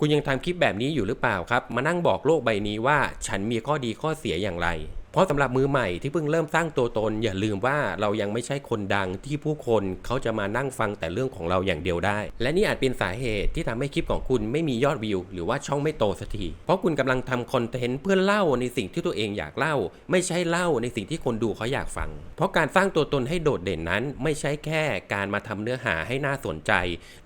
คุณยังทำคลิปแบบนี้อยู่หรือเปล่าครับ มานั่งบอกโลกใบนี้ว่าฉันมีข้อดีข้อเสียอย่างไร เพราะสำหรับมือใหม่ที่เพิ่งเริ่มสร้างตัวตน อย่าลืมว่าเรายังไม่ใช่คนดังที่ผู้คนเขาจะมานั่งฟังแต่เรื่องของเราอย่างเดียวได้ และนี่อาจเป็นสาเหตุที่ทำให้คลิปของคุณไม่มียอดวิว หรือว่าช่องไม่โตสักที เพราะคุณกำลังทำคอนเทนต์เพื่อเล่าในสิ่งที่ตัวเองอยากเล่า ไม่ใช่เล่าในสิ่งที่คนดูเขาอยากฟัง เพราะการสร้างตัวตนให้โดดเด่นนั้น ไม่ใช่แค่การมาทำเนื้อหาให้น่าสนใจ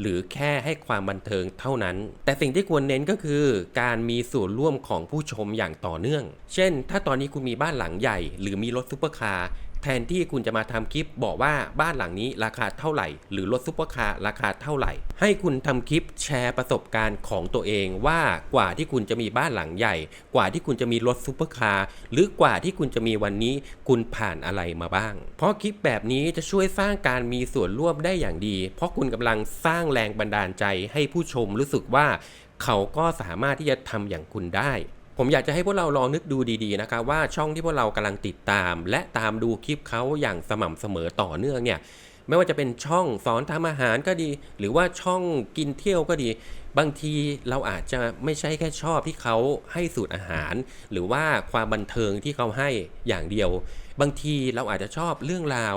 หรือแค่ให้ความบันเทิงเท่านั้น แต่สิ่งที่ควรเน้นก็คือ การมีส่วนร่วมของผู้ชมอย่างต่อเนื่อง เช่น ถ้าตอนนี้คุณมีบ้านหลังใหญ่ หรือมีรถซุปเปอร์คาร์แทนที่คุณจะมาทำคลิปบอกว่าบ้านหลังนี้ราคาเท่าไหร่ หรือรถซุปเปอร์คาร์ราคาเท่าไหร่ ให้คุณทำคลิปแชร์ประสบการณ์ของตัวเองว่ากว่าที่คุณจะมีบ้านหลังใหญ่ กว่าที่คุณจะมีรถซุปเปอร์คาร์หรือกว่าที่คุณจะมีวันนี้คุณผ่านอะไรมาบ้าง เพราะคลิปแบบนี้จะช่วยสร้างการมีส่วนร่วมได้อย่างดี เพราะคุณกำลังสร้างแรงบันดาลใจให้ผู้ชมรู้สึกว่า เขาก็สามารถที่จะทำอย่างคุณได้ ผมอยากจะให้พวกเราลองนึกดูดีๆนะครับว่าช่องที่พวกเรากำลังติดตาม และตามดูคลิปเขาอย่างสม่ำเสมอต่อเนื่องเนี่ยไม่ว่าจะเป็นช่องสอนทำอาหารก็ดี หรือว่าช่องกินเที่ยวก็ดี บางทีเราอาจจะไม่ใช่แค่ชอบที่เขาให้สูตรอาหาร หรือว่าความบันเทิงที่เขาให้อย่างเดียว บางทีเราอาจจะชอบเรื่องราว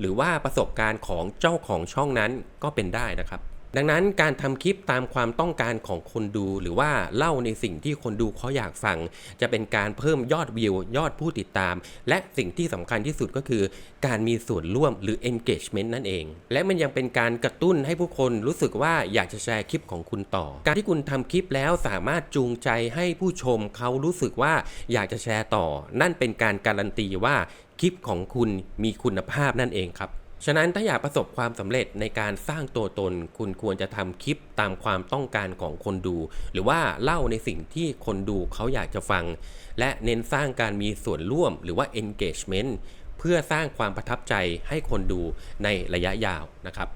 หรือว่าประสบการณ์ของเจ้าของช่องนั้นก็เป็นได้นะครับ ดังนั้นการทำคลิปตามความต้องการของคนดู หรือว่าเล่าในสิ่งที่คนดูเขาอยากฟัง จะเป็นการเพิ่มยอดวิว ยอดผู้ติดตาม และสิ่งที่สำคัญที่สุดก็คือ การมีส่วนร่วมหรือ engagement นั่นเอง และมันยังเป็นการกระตุ้นให้ผู้คนรู้สึกว่าอยากจะแชร์คลิปของคุณต่อ การที่คุณทำคลิปแล้วสามารถจูงใจให้ผู้ชมเขารู้สึกว่าอยากจะแชร์ต่อ นั่นเป็นการการันตีว่าคลิปของคุณมีคุณภาพนั่นเองครับ ฉะนั้นถ้าอยากประสบความสำเร็จในการสร้างตัวตน คุณควรจะทำคลิปตามความต้องการของคนดู หรือว่าเล่าในสิ่งที่คนดูเขาอยากจะฟัง และเน้นสร้างการมีส่วนร่วมหรือว่า engagement เพื่อสร้างความประทับใจให้คนดูในระยะยาวนะครับ